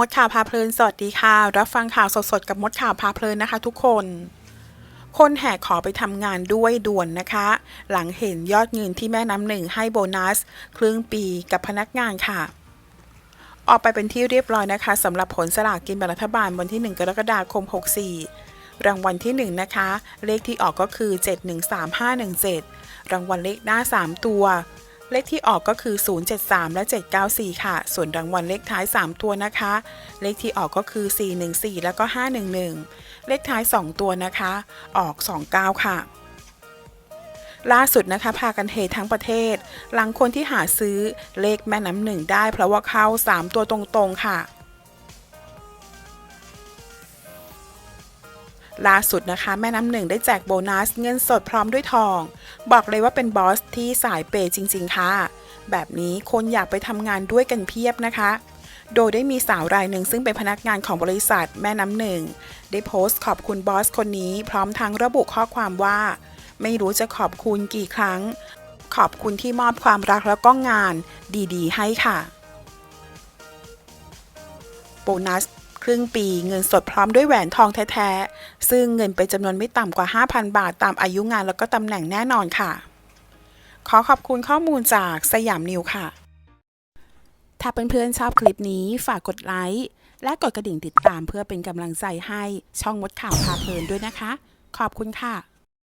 มดข่าวพาเพลิน สวัสดีค่ะ รับฟังข่าวสดๆ กับมดข่าวพาเพลินนะคะ ทุกคน คนแห่ขอไปทำงานด้วยด่วนนะคะ หลังเห็นยอดเงินที่แม่น้ำหนึ่งให้โบนัส ครึ่งปีกับพนักงานค่ะ ออกไปเป็นที่เรียบร้อยนะคะสำหรับผลสลากกินแบ่งรัฐบาลวันที่ 1 กรกฎาคม 64 รางวัลที่ 1 นะคะ เลขที่ออกก็คือ 713517 รางวัลเลขหน้า 3 ตัว เลขที่ออกก็คือ 073 และ 794 ค่ะ ส่วนรางวัลเลขท้าย 3 ตัวนะคะ เลขที่ออกก็คือ 414 แล้วก็ 511 เลขท้าย 2 ตัวนะคะ ออก 29 ค่ะล่าสุดนะคะพากันเฮทั้งประเทศ หลังคนที่หาซื้อเลขแม่น้ำหนึ่งได้เพราะว่าเข้า 3 ตัวตรงๆค่ะ ล่าสุดนะคะ แม่น้ำหนึ่งได้แจกโบนัสเงินสดพร้อมด้วยทอง บอกเลยว่าเป็นบอสที่สายเปย์จริง ๆ ค่ะ แบบนี้คนอยากไปทำงานด้วยกันเพียบนะคะ โดยได้มีสาวรายหนึ่งซึ่งเป็นพนักงานของบริษัทแม่น้ำหนึ่ง ได้โพสต์ขอบคุณบอสคนนี้พร้อมทั้งระบุข้อความว่า ไม่รู้จะขอบคุณกี่ครั้ง ขอบคุณที่มอบความรักแล้วก็งาน ดีๆ ให้ค่ะ โบนัส ครึ่งปีเงินสดพร้อมด้วยแหวนทองแท้ๆ ซึ่งเงินเป็นจำนวนไม่ต่ำกว่า 5,000 บาทตามอายุงานแล้วก็ตำแหน่งแน่นอนค่ะ ขอขอบคุณข้อมูลจากสยามนิวค่ะ ถ้าเพื่อนๆชอบคลิปนี้ฝากกดไลค์และกดกระดิ่งติดตามเพื่อเป็นกำลังใจให้ช่องมดข่าวพาเพลินด้วยนะคะ ขอบคุณค่ะ